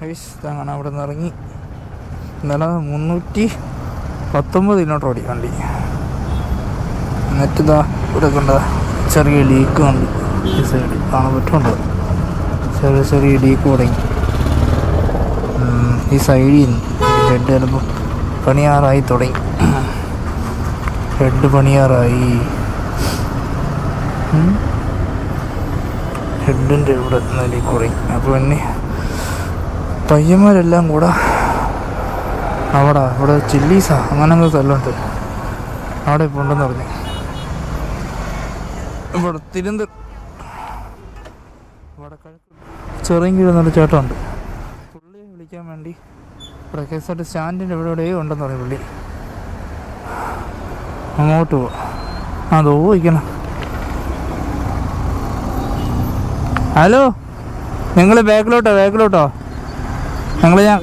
Guys അങ്ങനെ അവിടെ നിന്ന് ഇറങ്ങി. ഇന്നലെ മുന്നൂറ്റി പത്തൊമ്പത് കിലോമീറ്റർ ഓടി വണ്ടി. എന്നിട്ട് ഇതാ ഇവിടെ കണ്ട ചെറിയ ലീക്ക് വണ്ടി ഈ സൈഡ് കാണാൻ പറ്റുന്നുണ്ടോ. ചെറിയ ചെറിയ ലീക്ക് തുടങ്ങി. ഈ സൈഡിൽ നിന്ന് ഹെഡ് ചിലപ്പോൾ പണിയാറായി തുടങ്ങി. ഹെഡ് പണിയാറായി. ഹെഡിന്റെ ഇവിടെ നിലയിൽ കുറയും. അപ്പോൾ പിന്നെ പയ്യന്മാരെല്ലാം കൂടെ അവിടെ ഇവിടെ ചില്ലീസാ അങ്ങനെ എന്തോ സ്ഥലമുണ്ട് അവിടെ ഇപ്പോൾ ഉണ്ടെന്ന് പറഞ്ഞു. ഇവിടെ തിരുവനന്തപുരം ഇവിടെ ചെറിയ എന്നൊരു ചേട്ടമുണ്ട് പുള്ളിയെ വിളിക്കാൻ വേണ്ടി ഇവിടെ കെ എസ് ആർ ടി സ്റ്റാൻഡിന്റെ എവിടെ എവിടെയോ ഉണ്ടെന്ന് പറഞ്ഞു പുള്ളി. അങ്ങോട്ട് പോവാം അതോ ഇരിക്കണം. ഹലോ? നിങ്ങൾ ബാക്കിലോട്ടോ ബാക്കിലോട്ടോ? നിങ്ങൾ ഞാൻ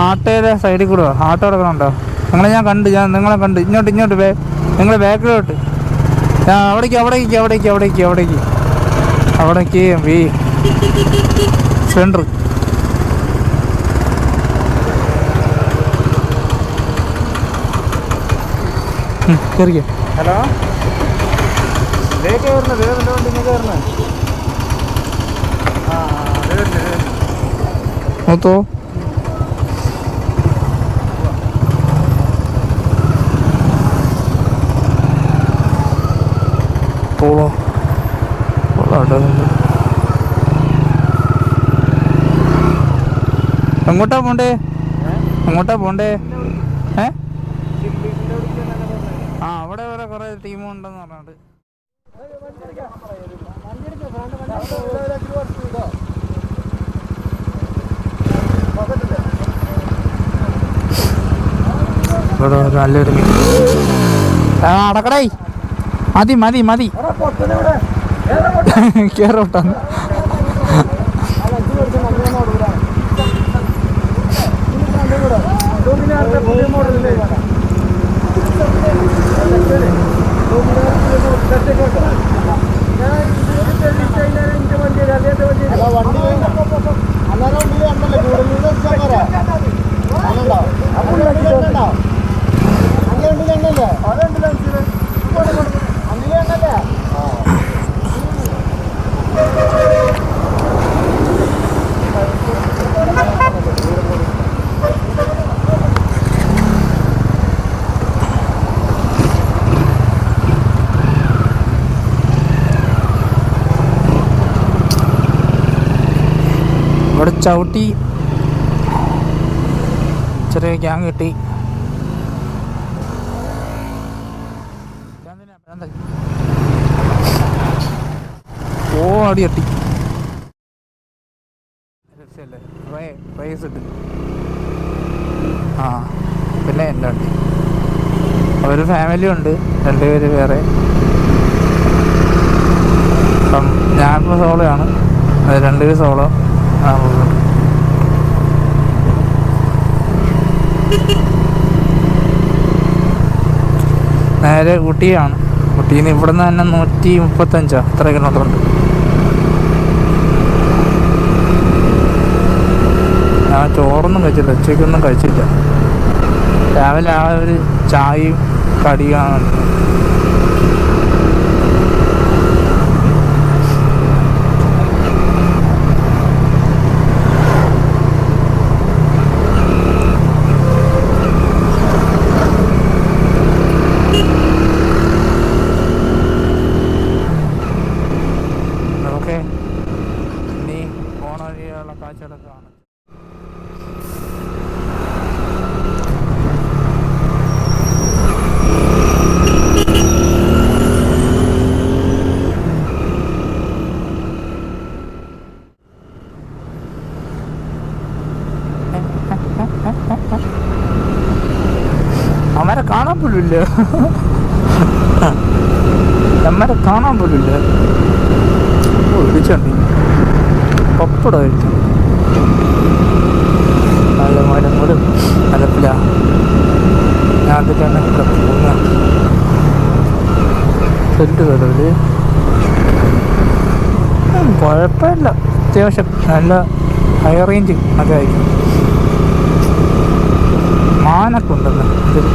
ആട്ടയുടെ സൈഡിൽ കൂടെ വാ. ആട്ടോ കിടക്കണുണ്ടോ നിങ്ങളെ ഞാൻ കണ്ട് ഞാൻ നിങ്ങളെ കണ്ട്. ഇങ്ങോട്ട് ഇങ്ങോട്ട് ബേ നിങ്ങൾ ബാക്കിലോട്ട്. ഞാൻ അവിടേക്ക് അവിടേക്ക് അവിടേക്ക് അവിടേക്ക് അവിടേക്ക്. അവിടേക്ക് വീ കയറിക്കോ ഹലോ ഇതേക്ക് വരുന്നത് ഇതേ വണ്ടി ഇങ്ങനെ വരുന്നത് ആ ഇത് വരുന്നത് ഇത് മൊത്തോ പോളോ. എങ്ങോട്ടാ പോണ്ടേ? എങ്ങോട്ടാ പോണ്ടേ? ഏ? ആ അവിടെ വേറെ കുറെ ടീമുണ്ടെന്ന് പറഞ്ഞിട്ട് ഇവിടെ നല്ലൊരു മീൻ. ആ അടക്കടേ മതി മതി മതി. കേറോട്ടാന്ന് ചവിട്ടി ചെറിയ ഗ്യാങ് കിട്ടി. ഓ അടി കട്ടി ആ പിന്നെ എന്റെ വണ്ടി ഒരു ഫാമിലി ഉണ്ട് രണ്ടുപേര് വേറെ. അപ്പം ഞാനിപ്പോൾ സോളോ ആണ്. രണ്ട് രണ്ടുപേര് സോളോ നേരെ ഊട്ടിയാണ്. ഊട്ടിയിൽ നിന്ന് ഇവിടെ നിന്ന് തന്നെ നൂറ്റി മുപ്പത്തഞ്ചോ അത്ര കിലോമീറ്റർ ഉണ്ട്? ഞാൻ ചോറൊന്നും കഴിച്ചില്ല. ഉച്ചയ്ക്കൊന്നും കഴിച്ചില്ല. രാവിലെ ആ ഒരു ചായയും കടിയാണ് ഓക്കെ ഇനി പോണ വഴിയുള്ള അമ്മരെ കാണാൻ പോലും ഇല്ല നമ്മരെ കാണാൻ പോലും ഓ നല്ല മരങ്ങളും അലപ്പില ഞാൻ അതിലാണ് ഇവിടെ പോകുന്ന സെറ്റ് കടവിൽ കുഴപ്പമില്ല. അത്യാവശ്യം നല്ല ഹൈ റേഞ്ച് അതായിരിക്കും. മാനൊക്കെ ഉണ്ടല്ലോ. ഇതിൽ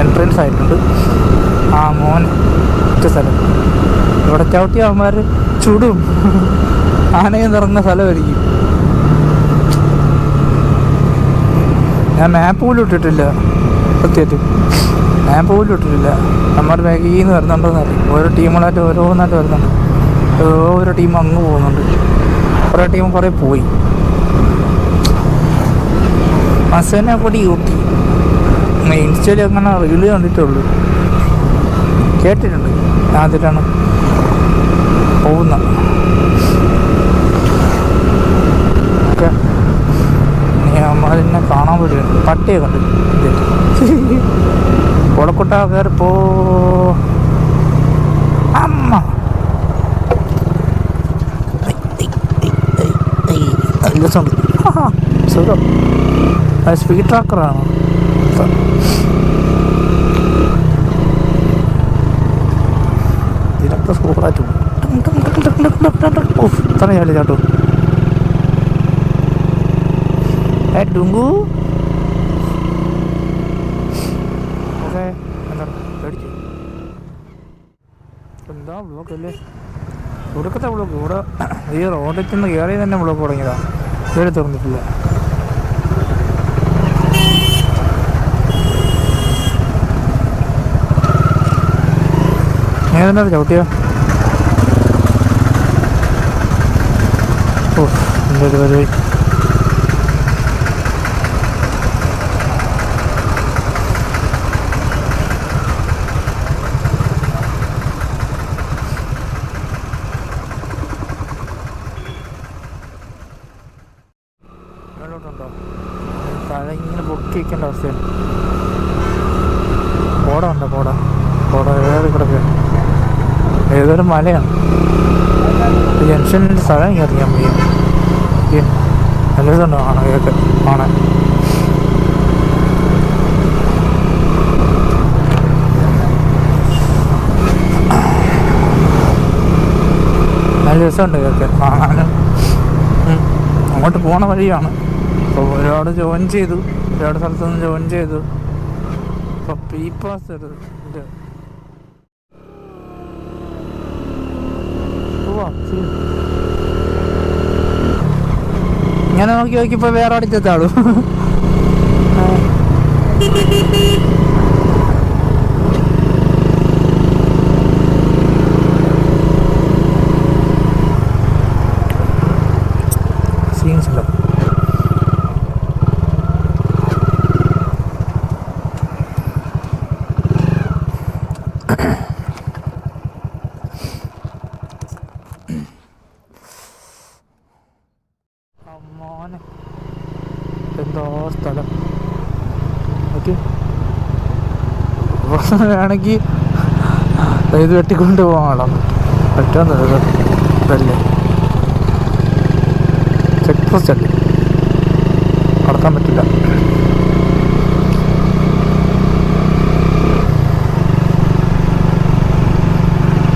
എൻട്രൻസ് ആയിട്ടുണ്ട്. ആ മോൻ ഒറ്റ സ്ഥലം. ഇവിടെ ചവിട്ടിയ അവന്മാർ ചുടും. ആനയും നിറഞ്ഞ സ്ഥലമായിരിക്കും. ഞാൻ മാപ്പ് പോലും ഇട്ടിട്ടില്ല. സത്യത്തിൽ. മാപ്പ് പോലും ഇട്ടിട്ടില്ല. നമ്മുടെ ബാഗിൽ നിന്ന് വരുന്നുണ്ടോന്ന് അറിയാം ഓരോ ടീമുകളായിട്ട് ഓരോന്നായിട്ട് വരുന്നുണ്ട്. ഓരോ ടീം അങ്ങ് പോകുന്നുണ്ട്. കുറേ ടീം കുറേ പോയി. മസേനെ പൊടി യൂട്ടി ഇൻസ്റ്റയിൽ അങ്ങനെ റീൽ കണ്ടിട്ടുള്ളൂ. കേട്ടിട്ടുണ്ട്. അതിലാണ് പോകുന്നത് ഓക്കെ നീ അമ്മതിനെ പട്ടിയൊക്കെ ഉണ്ട് കുളക്കുട്ട കയറി പോ. അമ്മ. നല്ല സൗണ്ട്. സുഖം. സ്പീഡ് ട്രാക്കറാണ് ഇതിലൊക്കെ സൂപ്പറായിട്ട് തന്നെ ചാടി ചാട്ടു. ഏ ഡുങ്കു ഓക്കെ എന്താ പേടിച്ചു എന്താ ബ്ലോക്ക് അല്ലേ? ഒടുക്കത്തെ ബ്ലോക്ക് ഇവിടെ ഈ റോഡിൽ നിന്ന് കയറി തന്നെ ബ്ലോക്ക് തുടങ്ങിയതാ. കയറി തുറന്നിട്ടില്ല. നീ തന്നെ ചവിട്ടിയോ? ഓ എന്തൊരു പരിപാടി മേലോട്ടുണ്ടോ താഴെ ഇങ്ങനെ പൊക്കി വയ്ക്കേണ്ട അവസ്ഥയാണ് കോട ഉണ്ടോ കോട കോട ഏറി കിടക്കുക. ഏതൊരു മലയാണ്. ഈ ജംഗ്ഷനിൽ സ്ഥലം എനിക്ക് അറിയാൻ വയ്യ ഈ നല്ല ആണ് കേക്ക് കാണാൻ. നല്ല രസമുണ്ട് കേക്ക് കാണാനും. അങ്ങോട്ട് പോണ വഴിയാണ്. അപ്പോൾ ഒരുപാട് ജോയിൻ ചെയ്തു. ഒരുപാട് സ്ഥലത്തു നിന്ന് ജോയിൻ ചെയ്തു. അപ്പോൾ പി പാസ് ഒരു ഉവ്വ, ഇങ്ങനെ നോക്കി നോക്കിയപ്പോ വേറെ അടിച്ചാളൂ എന്തോ സ്ഥലം? ഓക്കെ വേണമെങ്കിൽ ഇത് വെട്ടിക്കൊണ്ട് പോകാണോ. പറ്റാന്നല്ല ഇതല്ലേ? ചെക്ക് പോസ്റ്റ് അല്ലേ? നടത്താൻ പറ്റില്ല.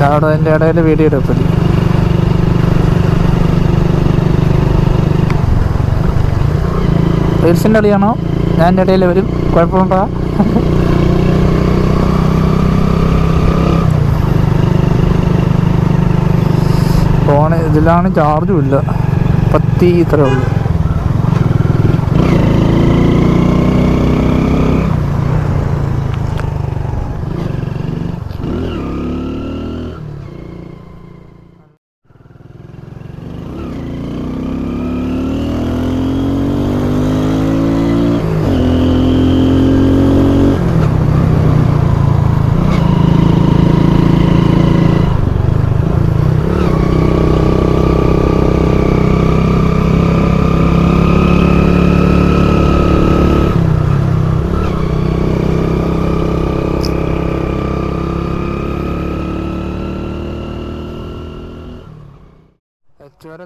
അവിടെ അതിന്റെ ഇടയിൽ വീഡിയോ എടുപ്പല്ലേ റീൽസിന്റെ കളിയാണോ ഞാൻ ഇടയിൽ വരും. കുഴപ്പമുണ്ടോ? ഫോൺ ഇതിലാണ് ചാർജും ഇല്ല. പത്തി ഇത്രേ ഉള്ളൂ.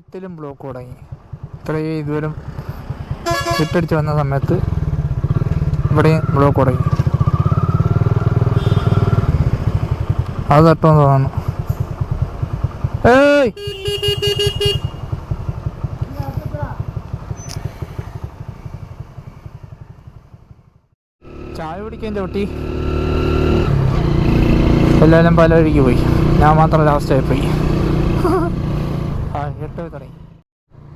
ചുരത്തിലും ബ്ലോക്ക് തുടങ്ങി. ഇത്രയും ഇതുവരും വിട്ടടിച്ച് വന്ന സമയത്ത് ഇവിടെയും ബ്ലോക്ക് തുടങ്ങി. അത് തട്ടുമെന്ന് തോന്നുന്നു. ഏയ്! ചായ കുടിക്കാൻ ചവിട്ടി എല്ലാവരും പല വഴിക്ക് പോയി. ഞാൻ മാത്രം ലാസ്റ്റായി പോയി. എട്ട് തുടങ്ങി.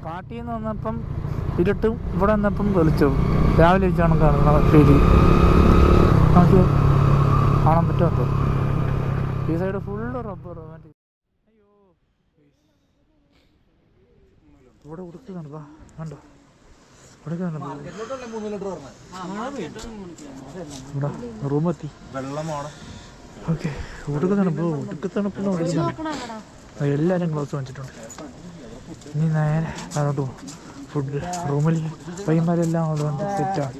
കാട്ടിൽ നിന്ന് വന്നപ്പം ഇരുട്ടും ഇവിടെ വന്നപ്പം വെളിച്ചവും രാവിലെ വെച്ചാണ് കാണുന്നത് ഫീൽ നമുക്ക് കാണാൻ പറ്റുമോ? ഈ സൈഡ് ഫുള്ള് റബ്ബർ അയ്യോ ഇവിടെ ഉടുക്കുന്നുണ്ട് വാ കണ്ടോ? റൂമെത്തി ഓക്കെ ഉടുക്കുന്നുണ്ട് ഉടുക്കത്തണുപ്പിന് ഗ്ലൗസ് വാങ്ങിച്ചിട്ടുണ്ട്. ഇനി നേരെ അങ്ങോട്ട് പോകും ഫുഡ് റൂമിൽ പയ്യന്മാരെല്ലാം അതുകൊണ്ട് സെറ്റാണ്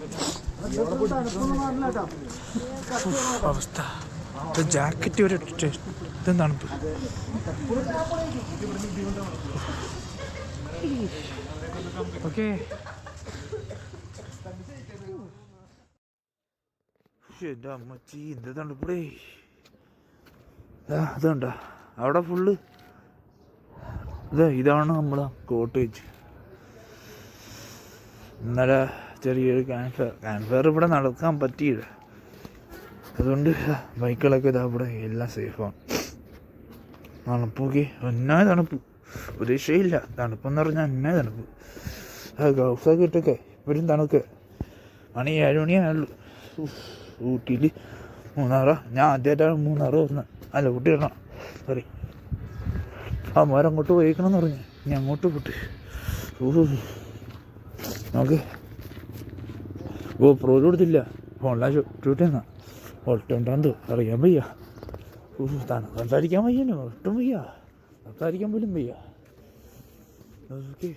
അവസ്ഥ. ജാക്കറ്റ് ഒരു ഇതും തണുപ്പ് ഓക്കെ എന്റെ അമ്മച്ചി എന്ത് തണുപ്പടേ അതുണ്ടോ അവിടെ ഫുള്ള് ഇതാ ഇതാണ് നമ്മളെ കോട്ടേജ് ഇന്നലെ ചെറിയൊരു ക്യാൻഫർ ക്യാൻഫർ ഇവിടെ നടക്കാൻ പറ്റിയില്ല. അതുകൊണ്ട് ബൈക്കുകളൊക്കെ ഇതാ ഇവിടെ എല്ലാം സേഫാണ് തണുപ്പൊക്കെ എന്നാ തണുപ്പ്. ഒരു രക്ഷയില്ല തണുപ്പെന്ന് പറഞ്ഞാൽ എന്നാ തണുപ്പ്. ആ ഗ്ലൗസൊക്കെ ഇട്ടൊക്കെ ഇവരും തണുക്ക്. മണി ഏഴ് മണിയായുള്ളൂ. ഊട്ടിയിൽ മൂന്നാറോ. ഞാൻ ആദ്യമായിട്ടാണ് മൂന്നാറ് വന്നത് അല്ല ഊട്ടി വരണം. സോറി ആ മോരം അങ്ങോട്ട് പോയിക്കണമെന്ന് പറഞ്ഞു. ഞാൻ അങ്ങോട്ട് പൊട്ടി ഓ നമുക്ക് ഓ പ്രോ കൊടുത്തില്ല ഫോണിലാ എന്നാ ഒട്ടുണ്ടാന്ത് അറിയാൻ വയ്യ. ഓ താൻ സംസാരിക്കാൻ വയ്യല്ലോ ഒട്ടും വയ്യ. സംസാരിക്കാൻ പോലും വയ്യ. ഓക്കെ.